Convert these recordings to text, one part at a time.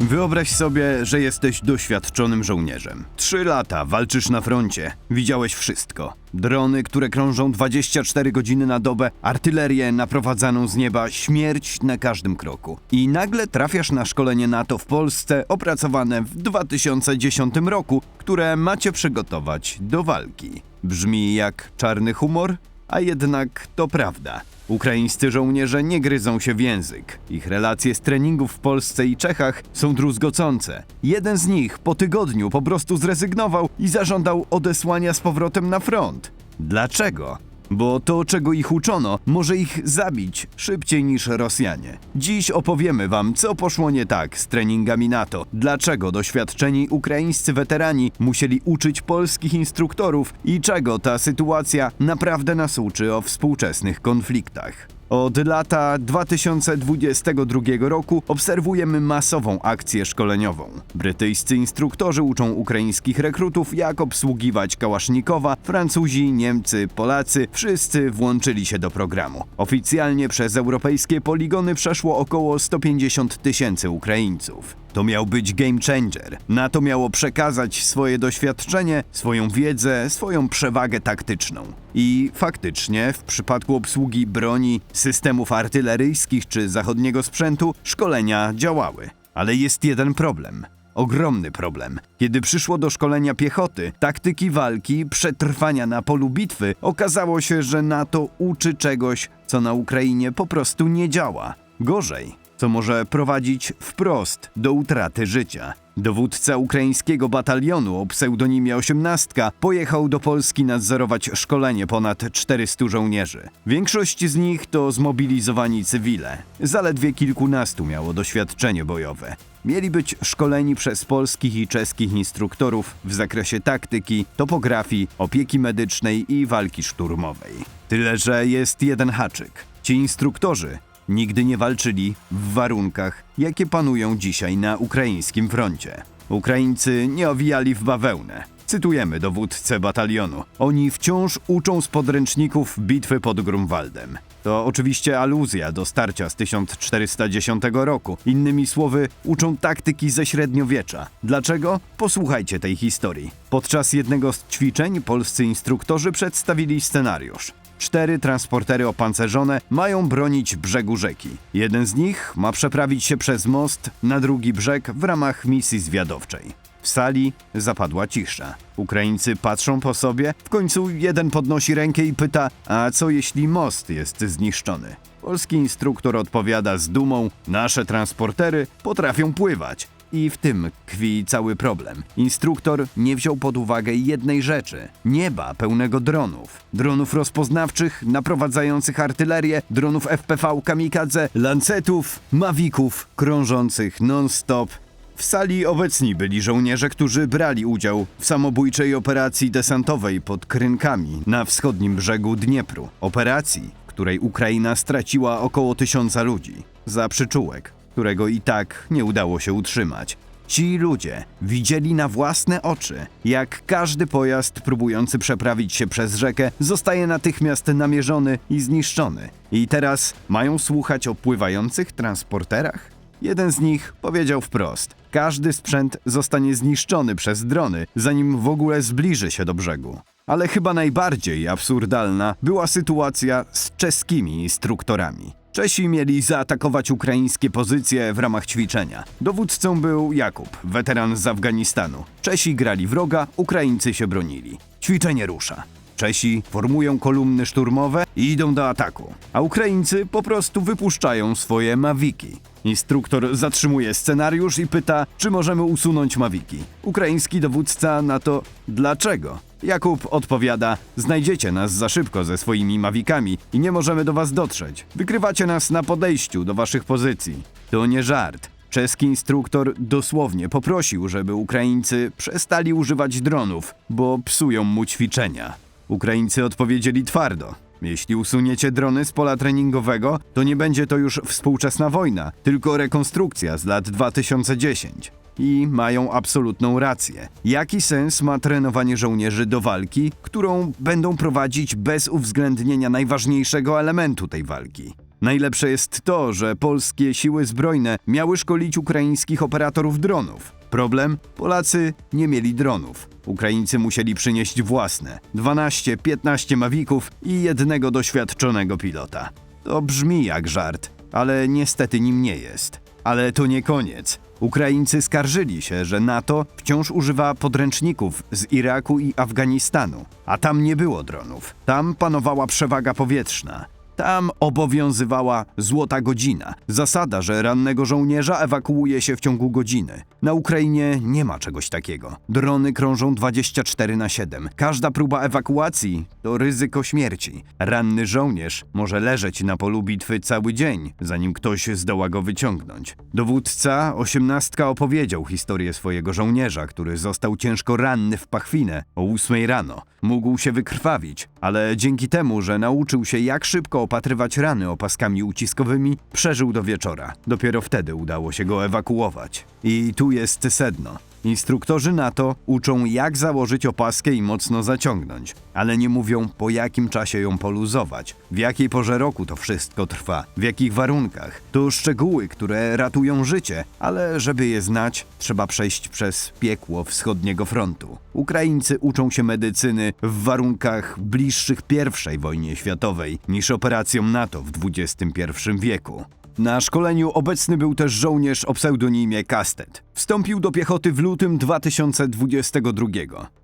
Wyobraź sobie, że jesteś doświadczonym żołnierzem. Trzy lata walczysz na froncie. Widziałeś wszystko. Drony, które krążą 24 godziny na dobę, artylerię naprowadzaną z nieba, śmierć na każdym kroku. I nagle trafiasz na szkolenie NATO w Polsce opracowane w 2010 roku, które macie przygotować do walki. Brzmi jak czarny humor? A jednak to prawda. Ukraińscy żołnierze nie gryzą się w język. Ich relacje z treningów w Polsce i Czechach są druzgocące. Jeden z nich po tygodniu po prostu zrezygnował i zażądał odesłania z powrotem na front. Dlaczego? Bo to, czego ich uczono, może ich zabić szybciej niż Rosjanie. Dziś opowiemy Wam, co poszło nie tak z treningami NATO, dlaczego doświadczeni ukraińscy weterani musieli uczyć polskich instruktorów i czego ta sytuacja naprawdę nas uczy o współczesnych konfliktach. Od lata 2022 roku obserwujemy masową akcję szkoleniową. Brytyjscy instruktorzy uczą ukraińskich rekrutów, jak obsługiwać kałasznikowa, Francuzi, Niemcy, Polacy wszyscy włączyli się do programu. Oficjalnie przez europejskie poligony przeszło około 150 tysięcy Ukraińców. To miał być game changer. NATO miało przekazać swoje doświadczenie, swoją wiedzę, swoją przewagę taktyczną. I faktycznie, w przypadku obsługi broni, systemów artyleryjskich czy zachodniego sprzętu, szkolenia działały. Ale jest jeden problem. Ogromny problem. Kiedy przyszło do szkolenia piechoty, taktyki walki, przetrwania na polu bitwy, okazało się, że NATO uczy czegoś, co na Ukrainie po prostu nie działa. Gorzej, co może prowadzić wprost do utraty życia. Dowódca ukraińskiego batalionu o pseudonimie Osiemnastka pojechał do Polski nadzorować szkolenie ponad 400 żołnierzy. Większość z nich to zmobilizowani cywile. Zaledwie kilkunastu miało doświadczenie bojowe. Mieli być szkoleni przez polskich i czeskich instruktorów w zakresie taktyki, topografii, opieki medycznej i walki szturmowej. Tyle, że jest jeden haczyk. Ci instruktorzy nigdy nie walczyli w warunkach, jakie panują dzisiaj na ukraińskim froncie. Ukraińcy nie owijali w bawełnę. Cytujemy dowódcę batalionu. Oni wciąż uczą z podręczników bitwy pod Grunwaldem. To oczywiście aluzja do starcia z 1410 roku. Innymi słowy, uczą taktyki ze średniowiecza. Dlaczego? Posłuchajcie tej historii. Podczas jednego z ćwiczeń polscy instruktorzy przedstawili scenariusz. Cztery transportery opancerzone mają bronić brzegu rzeki. Jeden z nich ma przeprawić się przez most na drugi brzeg w ramach misji zwiadowczej. W sali zapadła cisza. Ukraińcy patrzą po sobie, w końcu jeden podnosi rękę i pyta: A co jeśli most jest zniszczony? Polski instruktor odpowiada z dumą: Nasze transportery potrafią pływać. I w tym tkwi cały problem. Instruktor nie wziął pod uwagę jednej rzeczy: nieba pełnego dronów. Dronów rozpoznawczych, naprowadzających artylerię, dronów FPV kamikadze, lancetów, mavików, krążących non-stop. W sali obecni byli żołnierze, którzy brali udział w samobójczej operacji desantowej pod Krynkami na wschodnim brzegu Dniepru. Operacji, której Ukraina straciła około tysiąca ludzi. Za przyczółek, którego i tak nie udało się utrzymać. Ci ludzie widzieli na własne oczy, jak każdy pojazd próbujący przeprawić się przez rzekę zostaje natychmiast namierzony i zniszczony. I teraz mają słuchać o pływających transporterach? Jeden z nich powiedział wprost: Każdy sprzęt zostanie zniszczony przez drony, zanim w ogóle zbliży się do brzegu. Ale chyba najbardziej absurdalna była sytuacja z czeskimi instruktorami. Czesi mieli zaatakować ukraińskie pozycje w ramach ćwiczenia. Dowódcą był Jakub, weteran z Afganistanu. Czesi grali wroga, Ukraińcy się bronili. Ćwiczenie rusza. Czesi formują kolumny szturmowe i idą do ataku, a Ukraińcy po prostu wypuszczają swoje mawiki. Instruktor zatrzymuje scenariusz i pyta, czy możemy usunąć mawiki. Ukraiński dowódca na to dlaczego? Jakub odpowiada: Znajdziecie nas za szybko ze swoimi mawikami i nie możemy do was dotrzeć. Wykrywacie nas na podejściu do waszych pozycji. To nie żart. Czeski instruktor dosłownie poprosił, żeby Ukraińcy przestali używać dronów, bo psują mu ćwiczenia. Ukraińcy odpowiedzieli twardo. Jeśli usuniecie drony z pola treningowego, to nie będzie to już współczesna wojna, tylko rekonstrukcja z lat 2010. I mają absolutną rację. Jaki sens ma trenowanie żołnierzy do walki, którą będą prowadzić bez uwzględnienia najważniejszego elementu tej walki? Najlepsze jest to, że polskie siły zbrojne miały szkolić ukraińskich operatorów dronów. Problem? Polacy nie mieli dronów. Ukraińcy musieli przynieść własne 12-15 mawików i jednego doświadczonego pilota. To brzmi jak żart, ale niestety nim nie jest. Ale to nie koniec. Ukraińcy skarżyli się, że NATO wciąż używa podręczników z Iraku i Afganistanu, a tam nie było dronów. Tam panowała przewaga powietrzna. Tam obowiązywała złota godzina. Zasada, że rannego żołnierza ewakuuje się w ciągu godziny. Na Ukrainie nie ma czegoś takiego. Drony krążą 24 na 7. Każda próba ewakuacji to ryzyko śmierci. Ranny żołnierz może leżeć na polu bitwy cały dzień, zanim ktoś zdoła go wyciągnąć. Dowódca osiemnastka opowiedział historię swojego żołnierza, który został ciężko ranny w pachwinę o 8 rano. Mógł się wykrwawić, ale dzięki temu, że nauczył się jak szybko opatrywać rany opaskami uciskowymi, przeżył do wieczora. Dopiero wtedy udało się go ewakuować. I tu jest sedno. Instruktorzy NATO uczą, jak założyć opaskę i mocno zaciągnąć, ale nie mówią, po jakim czasie ją poluzować, w jakiej porze roku to wszystko trwa, w jakich warunkach. To szczegóły, które ratują życie, ale żeby je znać, trzeba przejść przez piekło wschodniego frontu. Ukraińcy uczą się medycyny w warunkach bliższych I wojnie światowej niż operacjom NATO w XXI wieku. Na szkoleniu obecny był też żołnierz o pseudonimie Kastet. Wstąpił do piechoty w lutym 2022.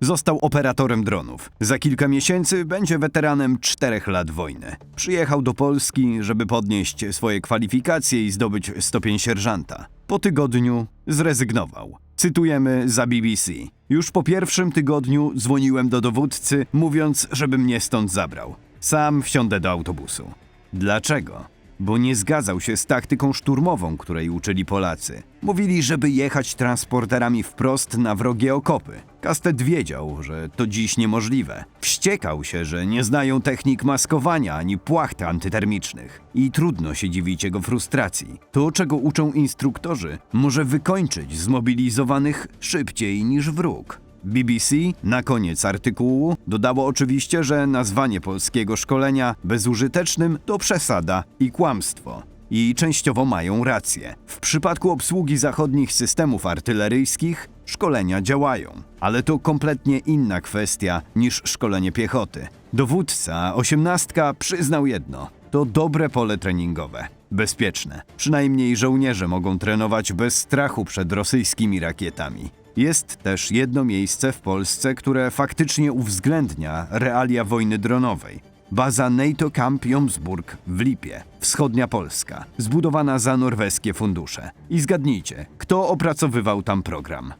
Został operatorem dronów. Za kilka miesięcy będzie weteranem czterech lat wojny. Przyjechał do Polski, żeby podnieść swoje kwalifikacje i zdobyć stopień sierżanta. Po tygodniu zrezygnował. Cytujemy za BBC. Już po pierwszym tygodniu dzwoniłem do dowódcy, mówiąc, żeby mnie stąd zabrał. Sam wsiądę do autobusu. Dlaczego? Bo nie zgadzał się z taktyką szturmową, której uczyli Polacy. Mówili, żeby jechać transporterami wprost na wrogie okopy. Kastet wiedział, że to dziś niemożliwe. Wściekał się, że nie znają technik maskowania ani płacht antytermicznych. I trudno się dziwić jego frustracji. To, czego uczą instruktorzy, może wykończyć zmobilizowanych szybciej niż wróg. BBC na koniec artykułu dodało oczywiście, że nazwanie polskiego szkolenia bezużytecznym to przesada i kłamstwo. I częściowo mają rację. W przypadku obsługi zachodnich systemów artyleryjskich szkolenia działają, ale to kompletnie inna kwestia niż szkolenie piechoty. Dowódca osiemnastka przyznał jedno: to dobre pole treningowe. Bezpieczne. Przynajmniej żołnierze mogą trenować bez strachu przed rosyjskimi rakietami. Jest też jedno miejsce w Polsce, które faktycznie uwzględnia realia wojny dronowej. Baza NATO Camp Jomsburg w Lipie, wschodnia Polska, zbudowana za norweskie fundusze. I zgadnijcie, kto opracowywał tam program?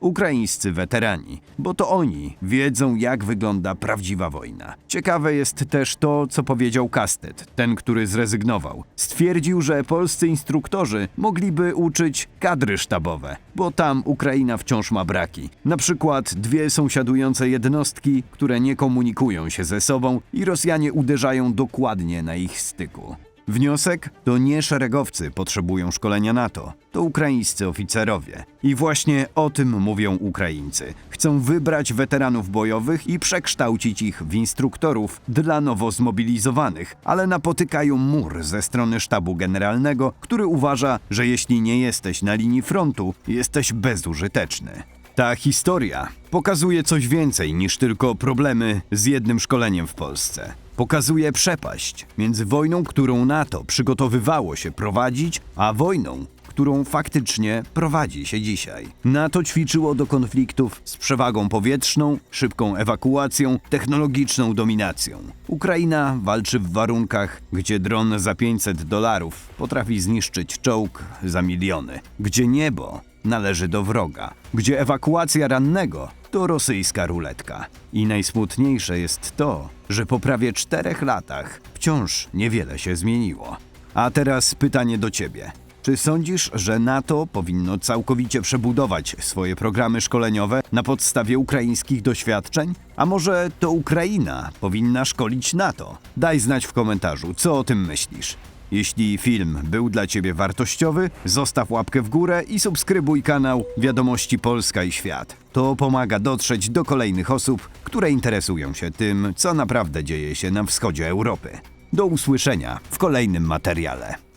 Ukraińscy weterani, bo to oni wiedzą, jak wygląda prawdziwa wojna. Ciekawe jest też to, co powiedział Kastet, ten, który zrezygnował. Stwierdził, że polscy instruktorzy mogliby uczyć kadry sztabowe, bo tam Ukraina wciąż ma braki. Na przykład dwie sąsiadujące jednostki, które nie komunikują się ze sobą i Rosjanie uderzają dokładnie na ich styku. Wniosek to nie szeregowcy potrzebują szkolenia NATO, to ukraińscy oficerowie. I właśnie o tym mówią Ukraińcy. Chcą wybrać weteranów bojowych i przekształcić ich w instruktorów dla nowo zmobilizowanych, ale napotykają mur ze strony sztabu generalnego, który uważa, że jeśli nie jesteś na linii frontu, jesteś bezużyteczny. Ta historia pokazuje coś więcej niż tylko problemy z jednym szkoleniem w Polsce. Pokazuje przepaść między wojną, którą NATO przygotowywało się prowadzić, a wojną, którą faktycznie prowadzi się dzisiaj. NATO ćwiczyło do konfliktów z przewagą powietrzną, szybką ewakuacją, technologiczną dominacją. Ukraina walczy w warunkach, gdzie dron za 500 dolarów potrafi zniszczyć czołg za miliony, gdzie niebo należy do wroga, gdzie ewakuacja rannego to rosyjska ruletka. I najsmutniejsze jest to, że po prawie czterech latach wciąż niewiele się zmieniło. A teraz pytanie do ciebie. Czy sądzisz, że NATO powinno całkowicie przebudować swoje programy szkoleniowe na podstawie ukraińskich doświadczeń? A może to Ukraina powinna szkolić NATO? Daj znać w komentarzu, co o tym myślisz. Jeśli film był dla Ciebie wartościowy, zostaw łapkę w górę i subskrybuj kanał Wiadomości Polska i Świat. To pomaga dotrzeć do kolejnych osób, które interesują się tym, co naprawdę dzieje się na wschodzie Europy. Do usłyszenia w kolejnym materiale.